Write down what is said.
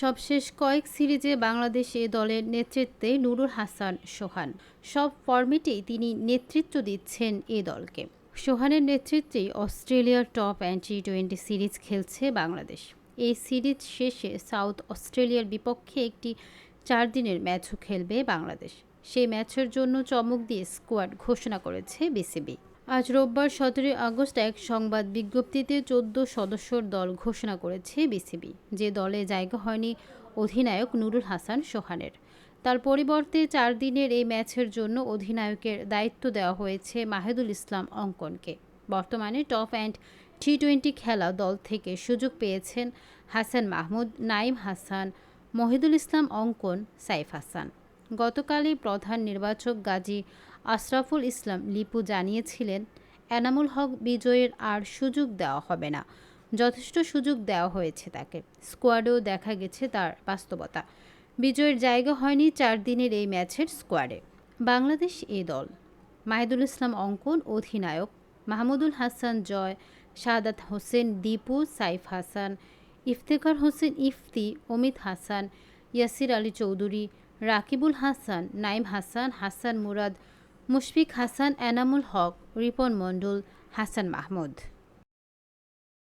সবশেষ কয়েক সিরিজে বাংলাদেশ এ দলের নেতৃত্বে নুরুল হাসান সোহান। সব ফর্মেটেই তিনি নেতৃত্ব দিচ্ছেন এ দলকে। সোহানের নেতৃত্বেই অস্ট্রেলিয়ার Top End T twenty series খেলছে বাংলাদেশ। এই সিরিজ শেষে সাউথ অস্ট্রেলিয়ার বিপক্ষে একটি চার দিনের ম্যাচও খেলবে বাংলাদেশ। সেই ম্যাচের জন্য চমক দিয়ে স্কোয়াড ঘোষণা করেছে বিসিবি। আজ রোববার সতেরোই আগস্ট এক সংবাদ বিজ্ঞপ্তিতে চোদ্দ সদস্যর দল ঘোষণা করেছে বিসিবি। যে দলে জায়গা হয়নি, অধিনায়ক নুরুল হাসান সোহানের। তার পরিবর্তে চার দিনের এই ম্যাচের জন্য অধিনায়কের দায়িত্ব দেওয়া হয়েছে মাহেদুল ইসলাম অঙ্কনকে। বর্তমানে টপ অ্যান্ড টি টোয়েন্টি খেলা দল থেকে সুযোগ পেয়েছেন হাসান মাহমুদ নাইম হাসান, মহিদুল ইসলাম অঙ্কন, সাইফ হাসান। গতকালই প্রধান নির্বাচক গাজী আশরাফুল ইসলাম লিপু জানিয়েছিলেন, এনামুল হক বিজয়ের আর সুযোগ দেওয়া হবে না। যথেষ্ট সুযোগ দেওয়া হয়েছে তাকে। স্কোয়াডেও দেখা গেছে তার বাস্তবতা। বিজয়ের জায়গা হয়নি চার দিনের এই ম্যাচের স্কোয়াডে। বাংলাদেশ এ দল। মাহিদুল ইসলাম অঙ্কন, অধিনায়ক। মাহমুদুল হাসান জয়। সাদাত হোসেন, দীপু, সাইফ হাসান, ইফতেখার হোসেন, ইফতি, অমিত হাসান, ইয়াসির আলী চৌধুরী রাকিবুল হাসান নাইম হাসান হাসান মুরাদ মুশফিক হাসান এনামুল হক রিপন মণ্ডল হাসান মাহমুদ।